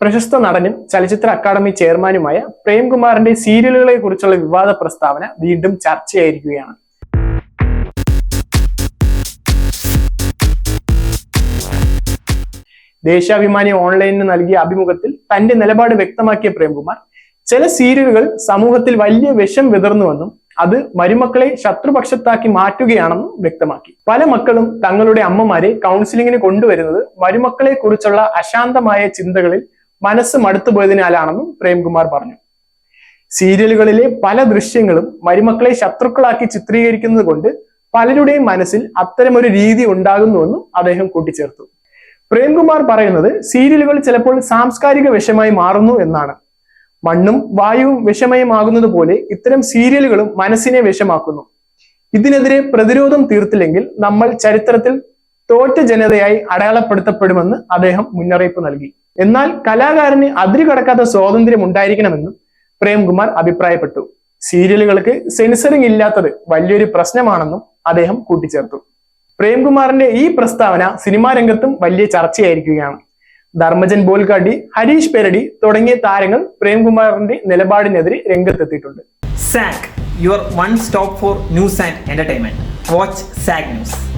പ്രശസ്ത നടനും ചലച്ചിത്ര അക്കാദമി ചെയർമാനുമായ പ്രേംകുമാറിന്റെ സീരിയലുകളെ കുറിച്ചുള്ള വിവാദ പ്രസ്താവന വീണ്ടും ചർച്ചയായിരിക്കുകയാണ്. ദേശാഭിമാനി ഓൺലൈനിന് നൽകിയ അഭിമുഖത്തിൽ തന്റെ നിലപാട് വ്യക്തമാക്കിയ പ്രേംകുമാർ ചില സീരിയലുകൾ സമൂഹത്തിൽ വലിയ വിഷം വിതർന്നുവെന്നും അത് മരുമക്കളെ ശത്രുപക്ഷത്താക്കി മാറ്റുകയാണെന്നും വ്യക്തമാക്കി. പല മക്കളും തങ്ങളുടെ അമ്മമാരെ കൗൺസിലിങ്ങിന് കൊണ്ടുവരുന്നത് മരുമക്കളെ കുറിച്ചുള്ള അശാന്തമായ ചിന്തകളിൽ മനസ്സ് മടുത്തുപോയതിനാലാണെന്നും പ്രേംകുമാർ പറഞ്ഞു. സീരിയലുകളിലെ പല ദൃശ്യങ്ങളും മരുമക്കളെ ശത്രുക്കളാക്കി ചിത്രീകരിക്കുന്നത് കൊണ്ട് പലരുടെയും മനസ്സിൽ അത്തരമൊരു രീതി ഉണ്ടാകുന്നുവെന്നും അദ്ദേഹം കൂട്ടിച്ചേർത്തു. പ്രേംകുമാർ പറയുന്നത് സീരിയലുകൾ ചിലപ്പോൾ സാംസ്കാരിക വിഷമായി മാറുന്നു എന്നാണ്. മണ്ണും വായുവും വിഷമയമാകുന്നത് പോലെ ഇത്തരം സീരിയലുകളും മനസ്സിനെ വിഷമാക്കുന്നു. ഇതിനെതിരെ പ്രതിരോധം തീർത്തില്ലെങ്കിൽ നമ്മൾ ചരിത്രത്തിൽ തോറ്റ ജനതയായി അടയാളപ്പെടുത്തപ്പെടുമെന്ന് അദ്ദേഹം മുന്നറിയിപ്പ് നൽകി. എന്നാൽ കലാകാരന് അതിര് കടക്കാത്ത സ്വാതന്ത്ര്യം ഉണ്ടായിരിക്കണമെന്നും പ്രേംകുമാർ അഭിപ്രായപ്പെട്ടു. സീരിയലുകൾക്ക് സെൻസറിംഗ് ഇല്ലാത്തത് വലിയൊരു പ്രശ്നമാണെന്നും അദ്ദേഹം കൂട്ടിച്ചേർത്തു. പ്രേംകുമാറിന്റെ ഈ പ്രസ്താവന സിനിമാ രംഗത്തും വലിയ ചർച്ചയായിരിക്കുകയാണ്. ധർമ്മജൻ ബോൽഗാഡി ഹരീഷ് പെരടി തുടങ്ങിയ താരങ്ങൾ പ്രേംകുമാറിന്റെ നിലപാടിനെതിരെ രംഗത്തെത്തിയിട്ടുണ്ട്. സാക് your one stop for news and entertainment. Watch സാക് News.